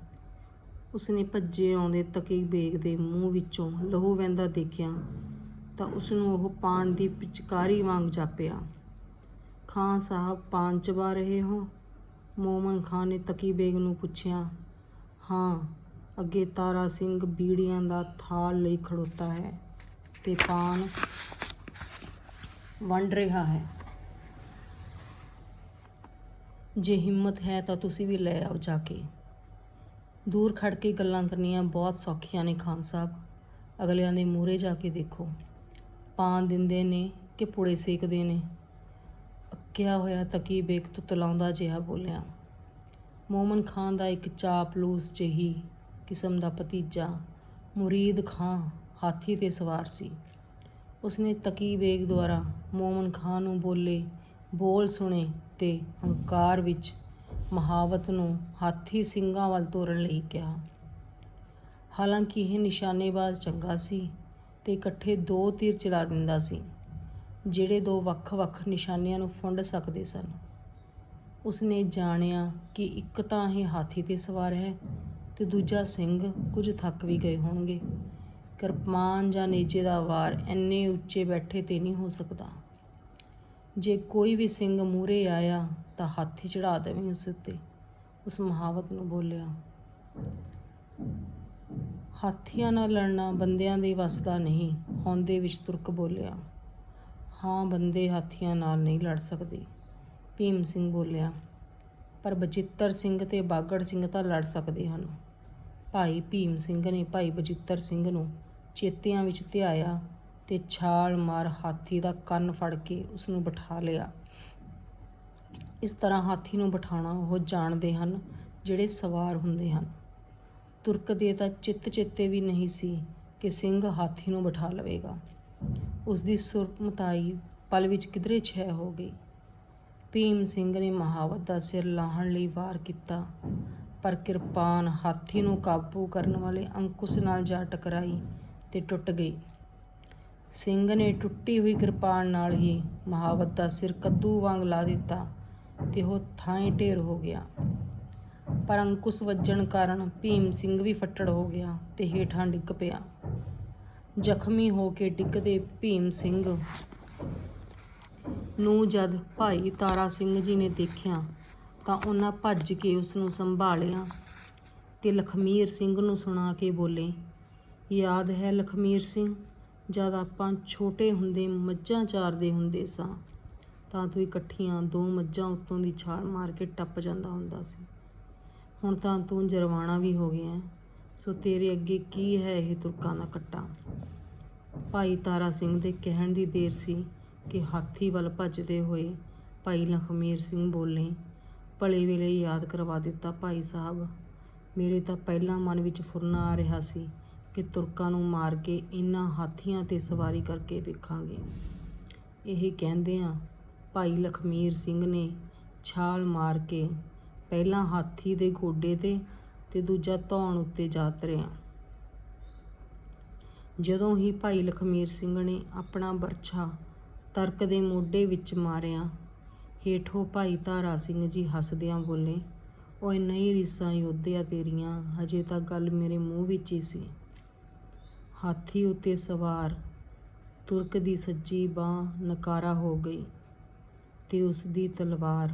ਉਸਨੇ ਭੱਜੇ ਆਉਂਦੇ ਤਕੀ ਬੇਗ ਦੇ ਮੂੰਹ ਵਿੱਚੋਂ ਲਹੂ ਵਹਿੰਦਾ ਦੇਖਿਆ ਤਾਂ ਉਸ ਨੂੰ ਉਹ ਪਾਣ ਦੀ ਪਿਚਕਾਰੀ ਵਾਂਗ ਜਾਪਿਆ। ਖਾਨ ਸਾਹਿਬ ਪਾਨ ਚਬਾ ਰਹੇ ਹੋ? ਮੋਮਨ ਖਾਨ ਨੇ ਤਕੀ ਬੇਗ ਨੂੰ ਪੁੱਛਿਆ, ਹਾਂ, ਅੱਗੇ ਤਾਰਾ ਸਿੰਘ ਬੀੜੀਆਂ ਦਾ ਥਾਲ ਲਈ ਖੜੋਤਾ ਹੈ ਤੇ ਪਾਨ ਵੰਡ ਰਿਹਾ ਹੈ। ਜੇ ਹਿੰਮਤ ਹੈ ਤਾਂ ਤੁਸੀਂ ਵੀ ਲੈ ਆਓ ਜਾ ਕੇ। ਦੂਰ ਖੜ ਕੇ ਗੱਲਾਂ ਕਰਨੀਆਂ ਬਹੁਤ ਸੌਖੀਆਂ ਨੇ ਖਾਨ ਸਾਹਿਬ। ਅਗਲਿਆਂ ਦੇ ਮੂਹਰੇ ਜਾ ਕੇ ਦੇਖੋ। ਪਾਨ ਦਿੰਦੇ ਨੇ ਕਿ ਪੁੜੇ ਸੇਕਦੇ ਨੇ। ਅੱਕਿਆ ਹੋਇਆ ਤਕੀ ਬੇਕ ਤੁਤਲਾਉਂਦਾ ਜਿਹਾ ਬੋਲਿਆ। ਮੋਮਨ ਖਾਨ ਦਾ ਇੱਕ ਚਾਪਲੂਸ ਜਿਹੀ ਕਿਸਮ ਦਾ ਭਤੀਜਾ ਮੁਰੀਦ ਖਾਂ ਹਾਥੀ ਤੇ ਸਵਾਰ ਸੀ। ਉਸਨੇ ਤਕੀ ਬੇਗ ਦੁਆਰਾ ਮੋਮਨ ਖਾਨ ਨੂੰ ਬੋਲੇ, ਬੋਲ ਸੁਣੇ ਤੇ ਹੰਕਾਰ ਵਿੱਚ ਮਹਾਵਤ ਨੂੰ ਹਾਥੀ ਸਿੰਘਾਂ ਵੱਲ ਤੋਰਨ ਲਈ ਕਿਹਾ। ਹਾਲਾਂਕਿ ਇਹ ਨਿਸ਼ਾਨੇਬਾਜ਼ ਚੰਗਾ ਸੀ ਤੇ ਇਕੱਠੇ ਦੋ ਤੀਰ ਚਲਾ ਦਿੰਦਾ ਸੀ, ਜਿਹੜੇ ਦੋ ਵੱਖ-ਵੱਖ ਨਿਸ਼ਾਨਿਆਂ ਨੂੰ ਫੁੰਡ ਸਕਦੇ ਸਨ। ਉਸਨੇ ਜਾਣਿਆ ਕਿ ਇੱਕ ਤਾਂ ਇਹ ਹਾਥੀ ਤੇ ਸਵਾਰ ਹੈ ਤੇ ਦੂਜਾ ਸਿੰਘ ਕੁਝ ਥੱਕ ਵੀ ਗਏ ਹੋਣਗੇ। ਕਿਰਪਾਨ ਜਾਂ ਨੇਜੇ ਦਾ ਵਾਰ ਇੰਨੇ ਉੱਚੇ ਬੈਠੇ ਤੇ ਨਹੀਂ ਹੋ ਸਕਦਾ। ਜੇ ਕੋਈ ਵੀ ਸਿੰਘ ਮੂਰੇ ਆਇਆ ਤਾਂ ਹਾਥੀ ਚੜਾ ਦੇਵੇਂ ਉਸ ਉੱਤੇ। ਉਸ ਮਹਾਵਤ ਨੂੰ ਬੋਲਿਆ, ਹਾਥੀਆਂ ਨਾਲ ਲੜਨਾ ਬੰਦਿਆਂ ਦੇ ਵੱਸਦਾ ਨਹੀਂ, ਹੌਂਦੇ ਵਿੱਚ ਤੁਰਕ ਬੋਲਿਆ, ਹਾਂ ਬੰਦੇ ਹਾਥੀਆਂ ਨਾਲ ਨਹੀਂ ਲੜ ਸਕਦੇ। ਭੀਮ ਸਿੰਘ ਬੋਲਿਆ, ਪਰ ਬਚਿੱਤਰ ਸਿੰਘ ਤੇ ਬਾਗੜ ਸਿੰਘ ਤਾਂ ਲੜ ਸਕਦੇ ਹਨ। ਭਾਈ ਭੀਮ ਸਿੰਘ ਨੇ ਭਾਈ ਬਚਿੱਤਰ ਸਿੰਘ ਨੂੰ ਚੇਤਿਆਂ ਵਿੱਚ ਧਿਆਇਆ ਤੇ ਛਾਲ ਮਾਰ ਹਾਥੀ ਦਾ ਕੰਨ ਫੜ ਕੇ ਉਸ ਨੂੰ ਬਿਠਾ ਲਿਆ। ਇਸ ਤਰ੍ਹਾਂ ਹਾਥੀ ਨੂੰ ਬਿਠਾਉਣਾ ਉਹ ਜਾਣਦੇ ਹਨ, ਜਿਹੜੇ ਸਵਾਰ ਹੁੰਦੇ ਹਨ। ਤੁਰਕ ਦੇ ਤਾਂ ਚਿੱਤ ਚਿੱਤੇ ਵੀ ਨਹੀਂ ਸੀ ਕਿ ਸਿੰਘ ਹਾਥੀ ਨੂੰ ਬਿਠਾ ਲਵੇਗਾ। ਉਸ ਦੀ ਸੁਰਮਤਾਈ ਪਲ ਵਿੱਚ ਕਿਧਰੇ ਛੈ ਹੋ ਗਈ। ਭੀਮ ਸਿੰਘ ਨੇ ਮਹਾਵਤ ਦਾ ਸਿਰ ਲਾਹਣ ਲਈ ਵਾਰ ਕੀਤਾ, ਪਰ ਕਿਰਪਾਨ ਹਾਥੀ ਨੂੰ ਕਾਬੂ ਕਰਨ ਵਾਲੇ ਅੰਕੁਸ਼ ਨਾਲ ਜਾ ਟਕਰਾਈ ਤੇ ਟੁੱਟ ਗਈ। ਸਿੰਘ ਨੇ ਟੁੱਟੀ ਹੋਈ ਕਿਰਪਾਨ ਨਾਲ ਹੀ ਮਹਾਵਤ ਦਾ ਸਿਰ ਕੱਦੂ ਵਾਂਗ ਲਾ ਦਿੱਤਾ ਤੇ ਉਹ ਥਾਂ ਢੇਰ ਹੋ ਗਿਆ। ਪਰ ਅੰਕੁਸ਼ ਵੱਜਣ ਕਾਰਨ ਭੀਮ ਸਿੰਘ ਵੀ ਫੱਟੜ ਹੋ ਗਿਆ ਤੇ ਹੇਠਾਂ ਡਿੱਗ ਪਿਆ। ਜ਼ਖਮੀ ਹੋ ਕੇ ਡਿੱਗਦੇ ਭੀਮ ਸਿੰਘ ਨੂੰ ਜਦ ਭਾਈ ਤਾਰਾ ਸਿੰਘ ਜੀ ਨੇ ਦੇਖਿਆ ਤਾਂ ਉਹਨਾਂ ਭੱਜ ਕੇ ਉਸ ਨੂੰ ਸੰਭਾਲਿਆ ਤੇ ਲਖਮੀਰ ਸਿੰਘ ਨੂੰ ਸੁਣਾ ਕੇ ਬੋਲੇ, ਯਾਦ ਹੈ ਲਖਮੀਰ ਸਿੰਘ ਜਦ ਆਪਾਂ ਛੋਟੇ ਹੁੰਦੇ ਮੱਝਾਂ ਚਾਰਦੇ ਹੁੰਦੇ ਸਾਂ, ਤਾਂ ਤੂੰ ਇਕੱਠੀਆਂ ਦੋ ਮੱਝਾਂ ਉੱਤੋਂ ਦੀ ਛਾਲ ਮਾਰ ਕੇ ਟੱਪ ਜਾਂਦਾ ਹੁੰਦਾ ਸੀ। ਹੁਣ ਤਾਂ ਤੂੰ ਜਰਵਾਣਾ ਵੀ ਹੋ ਗਿਆ ਸੋ ਤੇਰੇ ਅੱਗੇ ਕੀ ਹੈ ਇਹ ਤੁਰਕਾਂ ਦਾ ਕੱਟਾ? ਭਾਈ ਤਾਰਾ ਸਿੰਘ ਦੇ ਕਹਿਣ ਦੀ ਦੇਰ ਸੀ ਕਿ ਹਾਥੀ ਵੱਲ ਭੱਜਦੇ ਹੋਏ ਭਾਈ ਲਖਮੀਰ ਸਿੰਘ ਬੋਲੇ, ਭਲੇ ਵੇਲੇ ਯਾਦ ਕਰਵਾ ਦਿੱਤਾ ਭਾਈ ਸਾਹਿਬ। ਮੇਰੇ ਤਾਂ ਪਹਿਲਾਂ ਮਨ ਵਿੱਚ ਫੁਰਨਾ ਆ ਰਿਹਾ ਸੀ ਕਿ ਤੁਰਕਾਂ ਨੂੰ ਮਾਰ ਕੇ ਇਨ੍ਹਾਂ ਹਾਥੀਆਂ ਤੇ ਸਵਾਰੀ ਕਰਕੇ ਵੇਖਾਂਗੇ। ਇਹ ਕਹਿੰਦਿਆਂ ਭਾਈ ਲਖਮੀਰ ਸਿੰਘ ਨੇ ਛਾਲ ਮਾਰ ਕੇ ਪਹਿਲਾਂ ਹਾਥੀ ਦੇ ਗੋਡੇ ਤੇ ਤੇ ਦੂਜਾ ਧੌਣ ਉੱਤੇ ਜਾ ਤਰਿਆ। ਜਦੋਂ ਹੀ ਭਾਈ ਲਖਮੀਰ ਸਿੰਘ ਨੇ ਆਪਣਾ ਬਰਛਾ ਤਰਕ ਦੇ ਮੋਢੇ ਵਿੱਚ ਮਾਰਿਆ, ਹੇਠੋਂ ਭਾਈ ਤਾਰਾ ਸਿੰਘ ਜੀ ਹੱਸਦਿਆਂ ਬੋਲੇ, ਓਏ ਨਹੀਂ ਰੀਸਾਂ, ਯੋਧਿਆ ਤੇਰੀਆਂ, ਹਜੇ ਤਾਂ ਗੱਲ ਮੇਰੇ ਮੂੰਹ ਵਿੱਚ ਹੀ ਸੀ। ਹਾਥੀ ਉੱਤੇ ਸਵਾਰ ਤੁਰਕ ਦੀ ਸੱਜੀ ਬਾਹ ਨਕਾਰਾ ਹੋ ਗਈ ਤੇ ਉਸ ਦੀ ਤਲਵਾਰ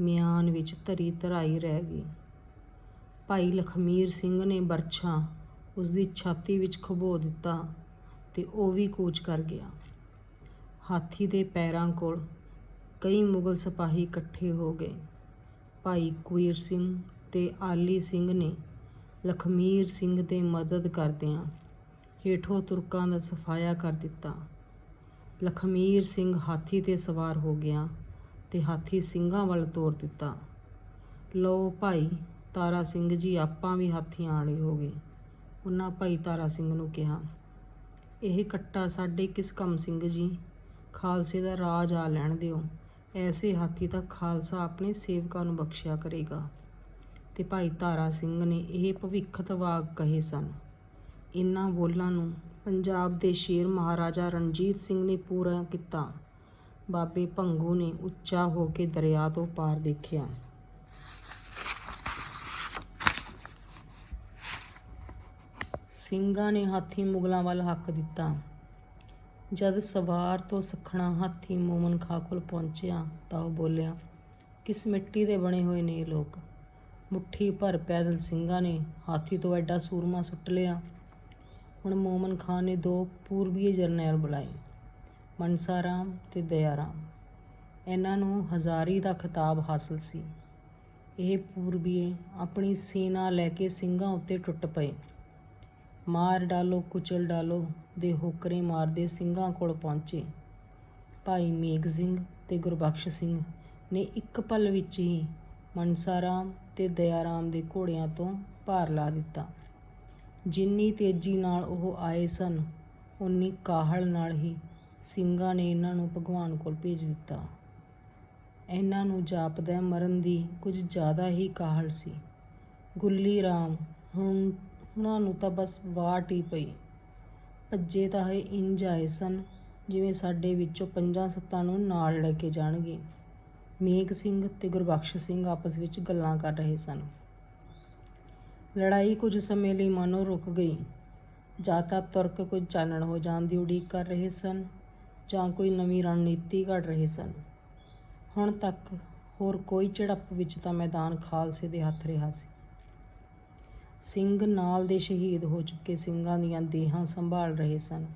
ਮਿਆਨ ਵਿੱਚ ਧਰੀ ਧਰਾਈ ਰਹਿ ਗਈ। ਭਾਈ ਲਖਮੀਰ ਸਿੰਘ ਨੇ ਬਰਛਾ ਉਸ ਦੀ ਛਾਤੀ ਵਿੱਚ ਖਬੋ ਦਿੱਤਾ ਤੇ ਉਹ ਵੀ ਕੂਚ ਕਰ ਗਿਆ। ਹਾਥੀ ਦੇ ਪੈਰਾਂ ਕੋਲ ਕਈ ਮੁਗਲ ਸਿਪਾਹੀ ਇਕੱਠੇ ਹੋ ਗਏ। ਭਾਈ ਕੁਈਰ ਸਿੰਘ ਤੇ ਆਲੀ ਸਿੰਘ ਨੇ ਲਖਮੀਰ ਸਿੰਘ ਦੇ ਮਦਦ ਕਰਦਿਆਂ ਹੇਠੋਂ ਤੁਰਕਾਂ ਦਾ ਸਫਾਇਆ ਕਰ ਦਿੱਤਾ। ਲਖਮੀਰ ਸਿੰਘ ਹਾਥੀ ਤੇ ਸਵਾਰ ਹੋ ਗਿਆ ਤੇ ਹਾਥੀ ਸਿੰਘਾਂ ਵੱਲ ਤੋਰ ਦਿੱਤਾ। ਲੋ ਭਾਈ, ਤਾਰਾ ਸਿੰਘ ਜੀ, ਆਪਾਂ ਵੀ ਹਾਥੀ ਆਲੇ ਹੋ ਗਏ, ਉਹਨਾਂ ਭਾਈ ਤਾਰਾ ਸਿੰਘ ਨੂੰ ਕਿਹਾ। ਇਹ ਕੱਟਾ ਸਾਡੇ ਕਿਸ ਕੰਮ ਸਿੰਘ ਜੀ, ਖਾਲਸੇ ਦਾ ਰਾਜ ਆ ਲੈਣ ਦਿਓ। ਐਸੇ ਹਾਥੀ ਤਾਂ ਖਾਲਸਾ ਆਪਣੇ ਸੇਵਕਾਂ ਨੂੰ ਬਖਸ਼ਿਆ ਕਰੇਗਾ। ਤੇ ਭਾਈ ਤਾਰਾ ਸਿੰਘ ਨੇ ਇਹ ਭਵਿੱਖਤ ਵਾਕ ਕਹੇ ਸਨ। ਇਹਨਾਂ ਬੋਲਾਂ ਨੂੰ ਪੰਜਾਬ ਦੇ ਸ਼ੇਰ ਮਹਾਰਾਜਾ ਰਣਜੀਤ ਸਿੰਘ ਨੇ ਪੂਰਾ ਕੀਤਾ। ਬਾਬੇ ਭੰਗੂ ਨੇ ਉੱਚਾ ਹੋ ਕੇ ਦਰਿਆ ਤੋਂ ਪਾਰ ਦੇਖਿਆ। ਸਿੰਘਾਂ ਨੇ ਹਾਥੀ ਮੁਗਲਾਂ ਵੱਲ ਹੱਕ ਦਿੱਤਾ। ਜਦ ਸਵਾਰ ਤੋਂ ਸਖਣਾ ਹਾਥੀ ਮੋਮਨ ਖਾ ਕੋਲ ਪਹੁੰਚਿਆ ਤਾਂ ਉਹ ਬੋਲਿਆ, ਕਿਸ ਮਿੱਟੀ ਦੇ ਬਣੇ ਹੋਏ ਨੇ ਇਹ ਲੋਕ? ਮੁੱਠੀ ਭਰ ਪੈਦਲ ਸਿੰਘਾਂ ਨੇ ਹਾਥੀ ਤੋਂ ਐਡਾ ਸੂਰਮਾ ਸੁੱਟ ਲਿਆ। ਹੁਣ ਮੋਮਨ ਖਾਨ ਨੇ ਦੋ ਪੂਰਬੀ ਜਰਨੈਲ ਬੁਲਾਏ ਮਨਸਾ ਰਾਮ ਤੇ ਦਇਆ ਰਾਮ ਇਹਨਾਂ ਨੂੰ ਹਜ਼ਾਰੀ ਦਾ ਖਿਤਾਬ ਹਾਸਲ ਸੀ। ਇਹ ਪੂਰਬੀਏ ਆਪਣੀ ਸੈਨਾ ਲੈ ਕੇ ਸਿੰਘਾਂ ਉੱਤੇ ਟੁੱਟ ਪਏ। ਮਾਰ ਡਾਲੋ, ਕੁਚਲ ਡਾਲੋ ਦੇ ਹੋਕਰੇ ਮਾਰਦੇ ਸਿੰਘਾਂ ਕੋਲ ਪਹੁੰਚੇ। ਭਾਈ ਮੇਘ ਸਿੰਘ ਤੇ ਗੁਰਬਖਸ਼ ਸਿੰਘ ਨੇ ਇੱਕ ਪਲ ਵਿੱਚ ਹੀ ਮਨਸਾਰਾਮ ਤੇ ਦਇਆ ਦੇ ਘੋੜਿਆਂ ਤੋਂ ਭਾਰ ਲਾ ਦਿੱਤਾ। ਜਿੰਨੀ ਤੇਜ਼ੀ ਨਾਲ ਉਹ ਆਏ ਸਨ ਉਨੀ ਕਾਹਲ ਨਾਲ ਹੀ ਸਿੰਘਾਂ ਨੇ ਇਹਨਾਂ ਨੂੰ ਭਗਵਾਨ ਕੋਲ ਭੇਜ ਦਿੱਤਾ। ਇਹਨਾਂ ਨੂੰ ਜਾਪਦਾ ਮਰਨ ਦੀ ਕੁਝ ਜ਼ਿਆਦਾ ਹੀ ਕਾਹਲ ਸੀ। ਗੁੱਲੀ ਰਾਮ, ਹੁਣ ਉਹਨਾਂ ਨੂੰ ਤਾਂ ਬਸ ਵਾਟ ਹੀ ਪਈ। ਭੱਜੇ ਤਾਂ ਇਹ ਇੰਜ ਆਏ ਸਨ, ਜਿਵੇਂ ਸਾਡੇ ਵਿੱਚੋਂ ਪੰਜਾਂ ਸੱਤਾਂ ਨੂੰ ਨਾਲ ਲੈ ਕੇ ਜਾਣਗੇ। ਮੇਘ ਸਿੰਘ ਤੇ ਗੁਰਬਖਸ਼ ਸਿੰਘ ਆਪਸ ਵਿੱਚ ਗੱਲਾਂ ਕਰ ਰਹੇ ਸਨ। ਲੜਾਈ ਕੁਝ ਸਮੇਂ ਲਈ ਮਾਨੋ ਰੁਕ ਗਈ। ਜਾਂ ਤਾਂ ਤੁਰਕ ਕੁਝ ਚਾਨਣ ਹੋ ਜਾਣ ਦੀ ਉਡੀਕ ਕਰ ਰਹੇ ਸਨ, ਜਾਂ ਕੋਈ ਨਵੀਂ ਰਣਨੀਤੀ ਘੜ ਰਹੇ ਸਨ। ਹੁਣ ਤੱਕ ਹੋਰ ਕੋਈ ਝੜਪ ਵਿੱਚ ਤਾਂ ਮੈਦਾਨ ਖਾਲਸੇ ਦੇ ਹੱਥ ਰਿਹਾ ਸੀ। ਸਿੰਘ ਨਾਲ ਦੇ ਸ਼ਹੀਦ ਹੋ ਚੁੱਕੇ ਸਿੰਘਾਂ ਦੀਆਂ ਦੇਹਾਂ ਸੰਭਾਲ ਰਹੇ ਸਨ।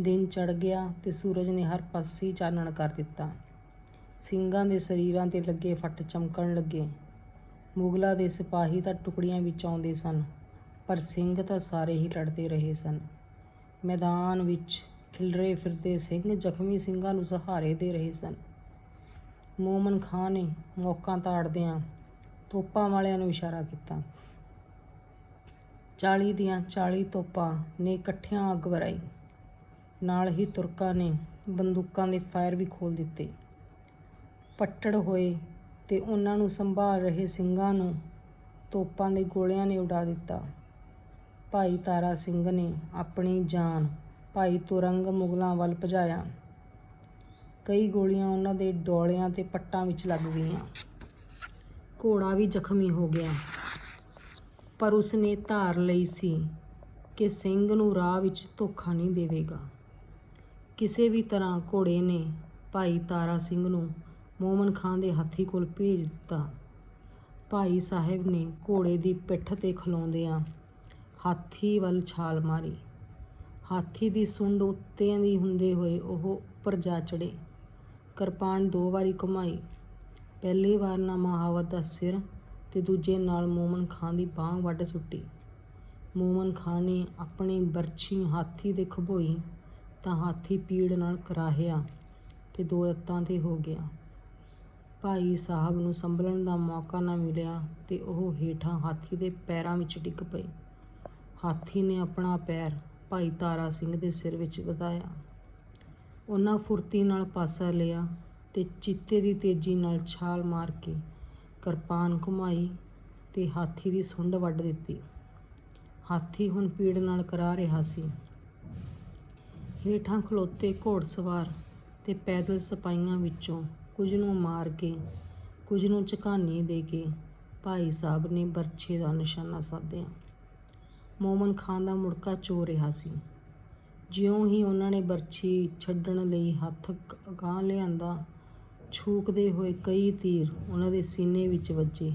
ਦਿਨ ਚੜ ਗਿਆ ਤੇ ਸੂਰਜ ਨੇ ਹਰ ਪਾਸੇ ਚਾਨਣ ਕਰ ਦਿੱਤਾ। ਸਿੰਘਾਂ ਦੇ ਸਰੀਰਾਂ ਤੇ ਲੱਗੇ ਫੱਟ ਚਮਕਣ ਲੱਗੇ। ਮੁਗਲਾਂ ਦੇ ਸਿਪਾਹੀ ਤਾਂ ਟੁਕੜੀਆਂ ਵਿੱਚ ਆਉਂਦੇ ਸਨ, ਪਰ ਸਿੰਘ ਤਾਂ ਸਾਰੇ ਹੀ ਲੜਦੇ ਰਹੇ ਸਨ। ਮੈਦਾਨ ਵਿੱਚ ਖਿਲਰੇ ਫਿਰਦੇ ਸਿੰਘ ਜ਼ਖਮੀ ਸਿੰਘਾਂ ਨੂੰ ਸਹਾਰੇ ਦੇ ਰਹੇ ਸਨ। ਮੋਮਨ ਖਾਨ ਨੇ ਮੌਕਾ ਤਾੜਦਿਆਂ ਤੋਪਾਂ ਵਾਲਿਆਂ ਨੂੰ ਇਸ਼ਾਰਾ ਕੀਤਾ। 40 ਦੀਆਂ 40 ਤੋਪਾਂ ਨੇ ਇਕੱਠਿਆਂ ਅੱਗ ਵਰਾਈ। ਨਾਲ ਹੀ ਤੁਰਕਾਂ ਨੇ ਬੰਦੂਕਾਂ ਦੇ ਫਾਇਰ ਵੀ ਖੋਲ ਦਿੱਤੇ। ਫੱਟੜ ਹੋਏ ਤੇ ਉਹਨਾਂ ਨੂੰ ਸੰਭਾਲ ਰਹੇ ਸਿੰਘਾਂ ਨੂੰ ਤੋਪਾਂ ਦੇ ਗੋਲਿਆਂ ਨੇ ਉਡਾ ਦਿੱਤਾ। ਭਾਈ ਤਾਰਾ ਸਿੰਘ ਨੇ ਆਪਣੀ ਜਾਨ ਭਾਈ ਤੁਰੰਗ ਮੁਗਲਾਂ ਵੱਲ ਭਜਾਇਆ। ਕਈ ਗੋਲੀਆਂ ਉਹਨਾਂ ਦੇ ਡੋਲਿਆਂ ਤੇ ਪੱਟਾਂ ਵਿੱਚ ਲੱਗ ਗਈਆਂ। ਘੋੜਾ ਵੀ ਜ਼ਖਮੀ ਹੋ ਗਿਆ। ਪਰ ਉਸਨੇ ਧਾਰ ਲਈ ਸੀ ਕਿ ਸਿੰਘ ਨੂੰ ਰਾਹ ਵਿੱਚ ਧੋਖਾ ਨਹੀਂ ਦੇਵੇਗਾ। ਕਿਸੇ ਵੀ ਤਰ੍ਹਾਂ ਘੋੜੇ ਨੇ ਭਾਈ ਤਾਰਾ ਸਿੰਘ ਨੂੰ ਮੋਮਨ ਖਾਨ ਦੇ ਹਾਥੀ ਕੋਲ ਭੇਜ ਦਿੱਤਾ ਭਾਈ ਸਾਹਿਬ ਨੇ ਘੋੜੇ ਦੀ ਪਿੱਠ ਤੇ ਖਲੋਂਦਿਆਂ ਹਾਥੀ ਵੱਲ ਛਾਲ ਮਾਰੀ। ਹਾਥੀ ਦੀ ਸੁੰਡ ਉੱਤਿਆਂ ਦੀ ਹੁੰਦੇ ਹੋਏ ਉਹ ਉੱਪਰ ਜਾ ਚੜੇ ਕਿਰਪਾਨ ਦੋ ਵਾਰੀ ਘੁਮਾਈ। ਪਹਿਲੀ ਵਾਰ ਨਾ ਮਹਾਵਤ ਦਾ ਸਿਰ ਤੇ ਦੂਜੇ ਨਾਲ ਮੋਮਨ ਖਾਨ ਦੀ ਬਾਹ ਵੱਢ ਸੁੱਟੀ। ਮੋਮਨ ਖਾਨ ਨੇ ਆਪਣੀ ਬਰਛੀ ਹਾਥੀ ਦੇ ਖਬੋਈ ਤਾਂ ਹਾਥੀ ਪੀੜ ਨਾਲ ਕਰਾਹਿਆ ਤੇ ਦੋ ਲੱਤਾਂ ਤੇ ਹੋ ਗਿਆ। ਭਾਈ ਸਾਹਿਬ ਨੂੰ ਸੰਭਲਣ ਦਾ ਮੌਕਾ ਨਾ ਮਿਲਿਆ ਤੇ ਉਹ ਹੇਠਾਂ ਹਾਥੀ ਦੇ ਪੈਰਾਂ ਵਿੱਚ ਡਿੱਗ ਪਏ। ਹਾਥੀ ਨੇ ਆਪਣਾ ਪੈਰ ਭਾਈ ਤਾਰਾ ਸਿੰਘ ਦੇ ਸਿਰ ਵਿੱਚ ਵਧਾਇਆ। ਉਹਨਾਂ ਫੁਰਤੀ ਨਾਲ ਪਾਸਾ ਲਿਆ ਤੇ ਚੀਤੇ ਦੀ ਤੇਜ਼ੀ ਨਾਲ ਛਾਲ ਮਾਰ ਕੇ ਕਿਰਪਾਨ ਘੁਮਾਈ ਤੇ ਹਾਥੀ ਦੀ ਸੁੰਡ ਵੱਢ ਦਿੱਤੀ। ਹਾਥੀ ਹੁਣ ਪੀੜ ਨਾਲ ਕਰਾ ਰਿਹਾ ਸੀ। ਹੇਠਾਂ ਖਲੋਤੇ ਘੋੜਸਵਾਰ ਤੇ ਪੈਦਲ ਸਿਪਾਹੀਆਂ ਵਿੱਚੋਂ ਕੁਝ ਨੂੰ ਮਾਰ ਕੇ, ਕੁਝ ਨੂੰ ਝਕਾਨੀ ਦੇ ਕੇ ਭਾਈ ਸਾਹਿਬ ਨੇ ਬਰਛੇ ਦਾ ਨਿਸ਼ਾਨਾ ਸਾਧਿਆ। ਮੋਮਨ ਖਾਨ ਦਾ ਮੁੜਕਾ ਚੋ ਰਿਹਾ ਸੀ। ਜਿਉਂ ਹੀ ਉਹਨਾਂ ਨੇ ਬਰਛੀ ਛੱਡਣ ਲਈ ਹੱਥ ਅਗਾਂਹ ਲਿਆਂਦਾ, ਛੂਕਦੇ ਹੋਏ ਕਈ ਤੀਰ ਉਹਨਾਂ ਦੇ ਸੀਨੇ ਵਿੱਚ ਵੱਜੇ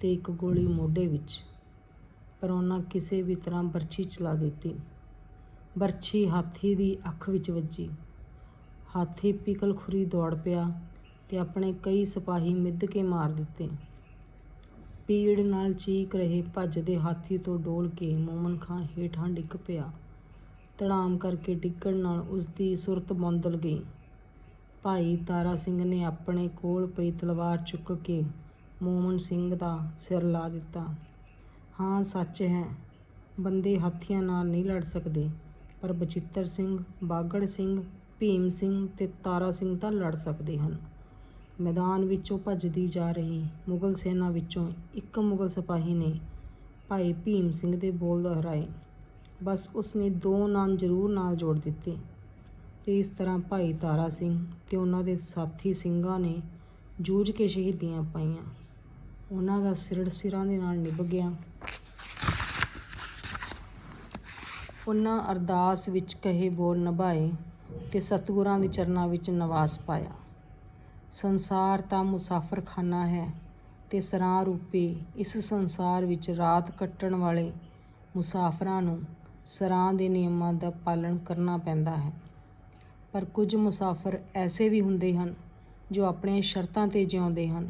ਤੇ ਇੱਕ ਗੋਲੀ ਮੋਢੇ ਵਿੱਚ, ਪਰ ਉਹਨਾਂ ਕਿਸੇ ਵੀ ਤਰ੍ਹਾਂ ਬਰਛੀ ਚਲਾ ਦਿੱਤੀ। ਬਰਛੀ ਹਾਥੀ ਦੀ ਅੱਖ ਵਿੱਚ ਵੱਜੀ। ਹਾਥੀ ਪਿਕਲ ਖੁਰੀ ਦੌੜ ਪਿਆ। ਤੇ ਆਪਣੇ ਕਈ ਸਿਪਾਹੀ ਮਿੱਧ ਕੇ ਮਾਰ ਦਿੱਤੇ। ਪੀੜ ਨਾਲ ਚੀਕ ਰਹੇ ਭੱਜਦੇ ਹਾਥੀ ਤੋਂ ਡੋਲ ਕੇ ਮੋਮਨ ਖਾਂ ਹੇਠਾਂ ਡਿੱਗ ਪਿਆ। ਤੜਾਮ ਕਰਕੇ ਡਿੱਗਣ ਨਾਲ ਉਸ ਦੀ ਸੁਰਤ ਬੰਦਲ ਗਈ। ਭਾਈ ਤਾਰਾ ਸਿੰਘ ਨੇ ਆਪਣੇ ਕੋਲ ਪਈ ਤਲਵਾਰ ਚੁੱਕ ਕੇ ਮੋਮਨ ਸਿੰਘ ਦਾ ਸਿਰ ਲਾ ਦਿੱਤਾ। ਹਾਂ, ਸੱਚ ਹੈ, ਬੰਦੇ ਹਾਥੀਆਂ ਨਾਲ ਨਹੀਂ ਲੜ ਸਕਦੇ, ਪਰ ਬਚਿੱਤਰ ਸਿੰਘ, ਬਾਗੜ ਸਿੰਘ, ਭੀਮ ਸਿੰਘ ਤੇ ਤਾਰਾ ਸਿੰਘ ਤਾਂ ਲੜ ਸਕਦੇ ਹਨ। ਮੈਦਾਨ ਵਿੱਚੋਂ ਭੱਜਦੀ ਜਾ ਰਹੀ ਮੁਗਲ ਸੈਨਾ ਵਿੱਚੋਂ ਇੱਕ ਮੁਗਲ ਸਿਪਾਹੀ ਨੇ ਭਾਈ ਭੀਮ ਸਿੰਘ ਦੇ ਬੋਲ ਦੁਹਰਾਏ। ਬਸ ਉਸ ਨੇ ਦੋ ਨਾਮ ਜ਼ਰੂਰ ਨਾਲ ਜੋੜ ਦਿੱਤੇ। ਤੇ ਇਸ ਤਰ੍ਹਾਂ ਭਾਈ ਤਾਰਾ ਸਿੰਘ ਤੇ ਉਹਨਾਂ ਦੇ ਸਾਥੀ ਸਿੰਘਾਂ ਨੇ ਜੂਝ ਕੇ ਸ਼ਹੀਦੀਆਂ ਪਾਈਆਂ। ਉਹਨਾਂ ਦਾ ਸਿਰੜ ਸਿਰਾਂ ਦੇ ਨਾਲ ਨਿਭ ਗਿਆ। ਉਹਨਾਂ ਅਰਦਾਸ ਵਿੱਚ ਕਹੇ ਬੋਲ ਨਿਭਾਏ ਤੇ ਸਤਿਗੁਰਾਂ ਦੇ ਚਰਨਾਂ ਵਿੱਚ ਨਿਵਾਸ ਪਾਇਆ। ਸੰਸਾਰ ਤਾਂ ਮੁਸਾਫਰਖਾਨਾ ਹੈ ਤੇ ਸਰਾਂ ਰੂਪੀ ਇਸ ਸੰਸਾਰ ਵਿੱਚ ਰਾਤ ਕੱਟਣ ਵਾਲੇ ਮੁਸਾਫਰਾਂ ਨੂੰ ਸਰਾਂ ਦੇ ਨਿਯਮਾਂ ਦਾ ਪਾਲਣ ਕਰਨਾ ਪੈਂਦਾ ਹੈ। ਪਰ ਕੁਝ ਮੁਸਾਫਰ ਐਸੇ ਵੀ ਹੁੰਦੇ ਹਨ ਜੋ ਆਪਣੀਆਂ ਸ਼ਰਤਾਂ ਤੇ ਜਿਉਂਦੇ ਹਨ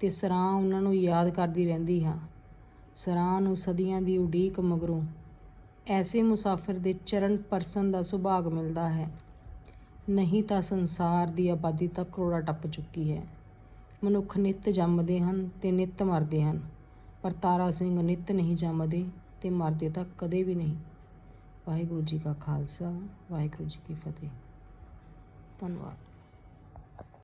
ਤੇ ਸਰਾਂ ਉਹਨਾਂ ਨੂੰ ਯਾਦ ਕਰਦੀ ਰਹਿੰਦੀ ਹੈ। ਸਰਾਂ ਨੂੰ ਸਦੀਆਂ ਦੀ ਉਡੀਕ ਮਗਰੋਂ ਐਸੇ ਮੁਸਾਫਰ ਦੇ ਚਰਨ ਪਰਸਨ ਦਾ ਸੁਭਾਗ ਮਿਲਦਾ ਹੈ ਨਹੀਂ ਤਾਂ ਸੰਸਾਰ ਦੀ ਆਬਾਦੀ ਤਾਂ ਕਰੋੜਾ ਟੱਪ ਚੁੱਕੀ ਹੈ। ਮਨੁੱਖ ਨਿੱਤ ਜੰਮਦੇ ਹਨ ਤੇ ਨਿੱਤ ਮਰਦੇ ਹਨ, ਪਰ ਤਾਰਾ ਸਿੰਘ ਨਿੱਤ ਨਹੀਂ ਜੰਮਦੇ ਤੇ ਮਰਦੇ ਤਾਂ ਕਦੇ ਵੀ ਨਹੀਂ। ਵਾਹਿਗੁਰੂ ਜੀ ਕਾ ਖਾਲਸਾ, ਵਾਹਿਗੁਰੂ ਜੀ ਕੀ ਫਤਿਹ। ਧੰਨਵਾਦ।